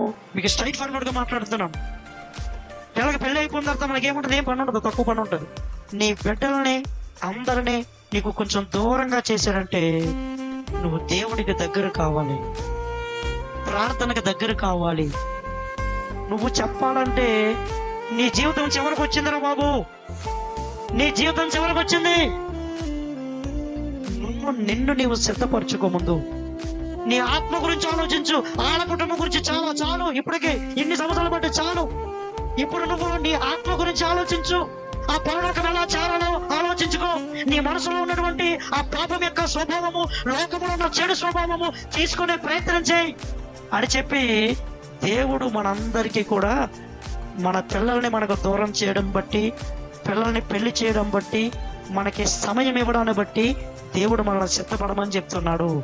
మీకు స్ట్రైట్ ఫార్వర్డ్గా మాట్లాడుతున్నాం. పిల్లలకి పెళ్ళి అయిపోయిన తర్వాత మనకి ఏముంటుంది? ఏం పని ఉండదు. తక్కువ పని ఉంటుంది. నీ బిడ్డల్ని అందరినీ నీకు కొంచెం దూరంగా చేశారంటే నువ్వు దేవుడికి దగ్గర కావాలి. ప్రార్థనకు దగ్గర కావాలి. నువ్వు చెప్పాలంటే నీ జీవితం చివరికి వచ్చిందిరా బాబు. నీ జీవితం చివరికి వచ్చింది. నువ్వు నిన్ను నీవు సిద్ధపరచుకో ముందు. నీ ఆత్మ గురించి ఆలోచించు. ఆడ కుటుంబం గురించి చాలా చాలు. ఇప్పటికే ఇన్ని సంవత్సరాలు బట్టి చాలు. ఇప్పుడు నువ్వు నీ ఆత్మ గురించి ఆలోచించు. ఆ పరలోకం ఎలా చేరాలో ఆలోచించుకో. నీ మనసులో ఉన్నటువంటి ఆ పాపం యొక్క స్వభావము లోకంలో ఉన్న చెడు స్వభావము తీసుకునే ప్రయత్నం చేయి. అని చెప్పి దేవుడు మనందరికీ కూడా మన పిల్లల్ని మనకు దూరం చేయడం బట్టి పిల్లల్ని పెళ్ళి చేయడం బట్టి మనకి సమయం ఇవ్వడాన్ని బట్టి దేవుడు మనల్ని సిద్ధపడమని చెప్తున్నాడు.